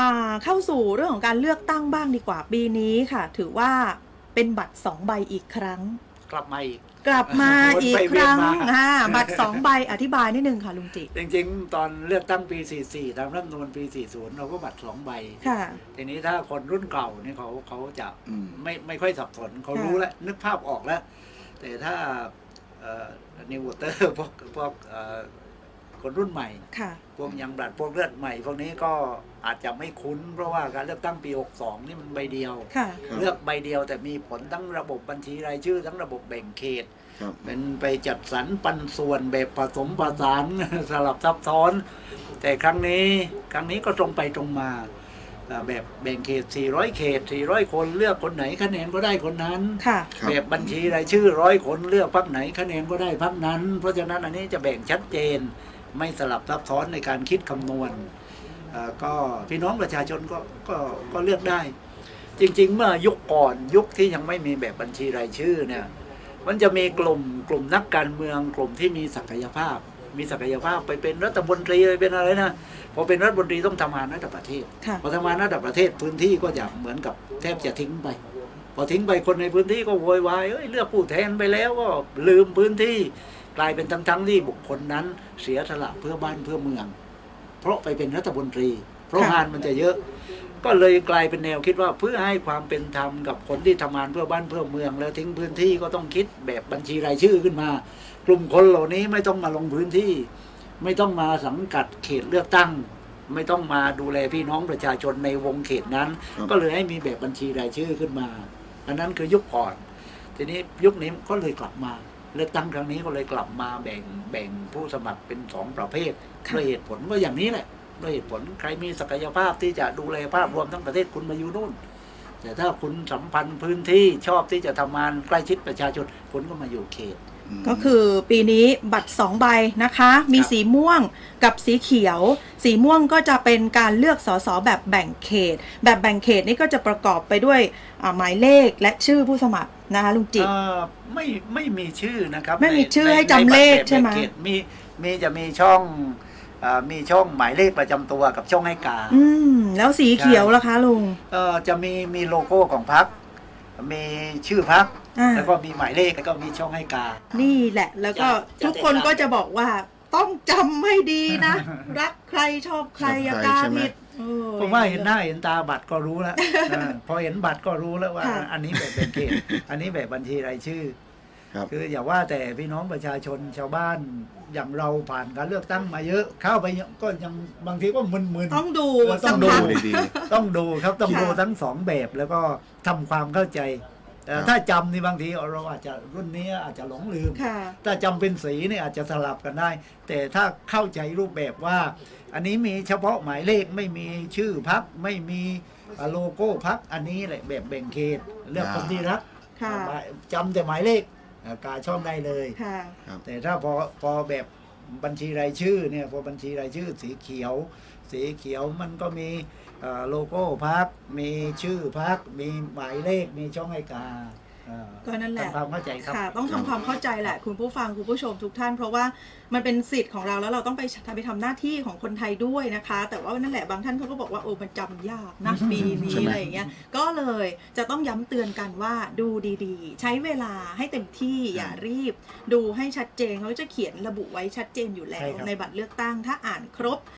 อ่าเข้าสู่เรื่องของการเลือกตั้งบ้างดีกว่าปีนี้ค่ะ ถือว่าเป็นบัตรสองใบอีกครั้ง กลับมาอีก กลับมาวนอีกไปคเวียนรั้งมาอ่าบัตรสองใบอธิบายนิดนึงค่ะลุงจิจริงๆ ตอนเลือกตั้งปี 44 ตามรัฐธรรมนูญปี 40 เราก็บัตรสองใบค่ะทีนี้ถ้าคนรุ่นเก่านี่เขาเขาจะอืมไม่ไม่ค่อยสับสนเขาค่ะรู้แล้วนึกภาพออกแล้ว แต่ถ้านิวเตอร์พวกพวกเอ่อ คนรุ่นใหม่ ค่ะ พวกยังบลัดพวกเลือดใหม่ พวกนี้ก็อาจจะไม่คุ้น เพราะว่าการเลือกตั้งปี 62 นี่มันใบเดียว ค่ะ ครับ เลือกใบเดียวแต่มีผลทั้งระบบบัญชีรายชื่อ ทั้งระบบแบ่งเขต ครับเป็นไปจัดสรรปันส่วนแบบผสมผสาน สลับซับซ้อน แต่ครั้งนี้ครั้งนี้ก็ตรงไปตรงมาอ่าแบบแบ่งเขต 400 เขต 400 คนเลือกคนไหนคะแนนก็ได้คนนั้น ค่ะ ครับแบบบัญชีรายชื่อร้อยคนเลือกพักไหนคะแนนก็ได้พักนั้น เพราะฉะนั้นอันนี้จะแบ่งชัดเจน ไม่สลับซับซ้อนในการคิดคำนวณอ่าก็พี่น้องประชาชนก็ก็ก็เลือกได้ จริง ๆ เมื่อยุคก่อนยุคที่ยังไม่มีแบบบัญชีรายชื่อเนี่ยมันจะมีกลุ่มกลุ่มนักการเมืองกลุ่มที่มีศักยภาพ มีศักยภาพไปเป็นรัฐมนตรีไปเป็นอะไรนะพอเป็นรัฐมนตรีต้องทำงานระดับประเทศค่ะพอทำงานระดับประเทศพื้นที่ก็จะเหมือนกับแทบจะทิ้งไป พอทิ้งไปคนในพื้นที่ก็โวยวายเอ้ยเลือกผู้แทนไปแล้วก็ลืมพื้นที่ กลายเป็นทั้งทั้งๆที่บุคคลนั้นเสียสละเพื่อบ้านเพื่อเมือง เพราะไปเป็นรัฐมนตรี เพราะค่ะงานมันจะเยอะ ก็เลยกลายเป็นแนวคิดว่าเพื่อให้ความเป็นธรรมกับคนที่ทำงานเพื่อบ้านเพื่อเมือง แล้วทิ้งพื้นที่ก็ต้องคิดแบบบัญชีรายชื่อขึ้นมา กลุ่มคนเหล่านี้ไม่ต้องมาลงพื้นที่ ไม่ต้องมาสังกัดเขตเลือกตั้ง ไม่ต้องมาดูแลพี่น้องประชาชนในวงเขตนั้นครับก็เลยให้มีแบบบัญชีรายชื่อขึ้นมาอันนั้นคือยุคก่อน ทีนี้ยุคนี้ก็เลยกลับมา เลือกตั้งครั้งนี้ก็เลยกลับมาแบ่งแบ่งผู้สมัครเป็นสองประเภทค่ะด้วยเหตุผลว่าอย่างนี้แหละด้วยเหตุผลใครมีศักยภาพที่จะดูแลภาพรวมทั้งประเทศคุณมาอยู่นู่น แต่ถ้าคุณสัมพันธ์พื้นที่ชอบที่จะทำงานใกล้ชิดประชาชนคุณก็มาอยู่เขตม ก็คือปีนี้บัตรสองใบนะคะ มีครับสีม่วงกับสีเขียว สีม่วงก็จะเป็นการเลือกสสแบบแบ่งเขต แบบแบ่งเขตนี่ก็จะประกอบไปด้วยอ่าหมายเลขและชื่อผู้สมัครนะคะลุงจิเอ่อไม่ไม่มีชื่อนะครับ ไม่มีในชื่อในให้จำเลขในบัตรใช่ไหมแบ่งขตมีมีจะมีช่องเอ่อมีช่องหมายเลขประจำตัวกับช่องให้การ อืมแล้วสีเขียวล่ะคะลุงเอ่อจะมีมีโลโก้ของพัก มีชื่อพัก อ่า แล้วก็มีหมายเลขแล้วก็มีช่องให้การนี่แหละ แล้วก็จะทุกคนจะได้ก็จะบอกว่า ต้องจำให้ดีนะ รักใครชอบใครอย่ากล้าผิดเออ ผมว่าเห็นหน้าเห็นตาบัตรก็รู้แล้ว เออพอเห็นบัตรก็รู้แล้วว่า ค่ะอันนี้แบบเป็นเขตอันนี้แบบบัญชีรายชื่อ ครับ คืออย่าว่าแต่พี่น้องประชาชนชาวบ้านอย่างเราผ่านการเลือกตั้งมาเยอะเข้าไปก็ยังบางทีก็มึนๆ ต้องดูเออต้สัอกง ดู พัก ดีต้องดูครับต้องค่ะดูทั้งสองแบบแล้วก็ทำความเข้าใจแต่ครับถ้าจำนี่บางทีเราอาจจะรุ่นนี้อาจจะหลงลืม ค่ะ ถ้าจำเป็นสีเนี่ยอาจจะสลับกันได้ แต่ถ้าเข้าใจรูปแบบว่า อันนี้มีเฉพาะหมายเลขไม่มีชื่อพักไม่มีโลโก้พักอันนี้แหละแบบแบ่งเขตเลือกคนที่รักค่ะ จำแต่หมายเลข อ่ากาช่องได้เลย ค่ะ แต่ถ้าพอพอแบบบัญชีรายชื่อเนี่ยพอบัญชีรายชื่อสีเขียว สีเขียวมันก็มีเอ่อโลโก้พักมีชื่อพักมีหมายเลขมีช่องให้กา อ่าก็นั่นแหละ ทำความเข้าใจครับ ค่ะ ต้องทำความเข้าใจแหละ คุณผู้ฟังคุณผู้ชมทุกท่าน เพราะว่ามันเป็นสิทธิ์ของเราแล้วเราต้องไปทำไปทำหน้าที่ของคนไทยด้วยนะคะ แต่ว่านั่นแหละบางท่านเขาก็บอกว่าโอ้มันจำยากนะปีนี้ใช่ไหม อะไรอย่างเงี้ยก็เลยจะต้องย้ำเตือนกันว่าดูดีๆ ใช้เวลาให้เต็มที่อย่ารีบ ดูให้ชัดเจนเขาจะเขียนระบุไว้ชัดเจนอยู่แล้ใช่ว ครับ ในบัตรเลือกตั้งถ้าอ่านครบ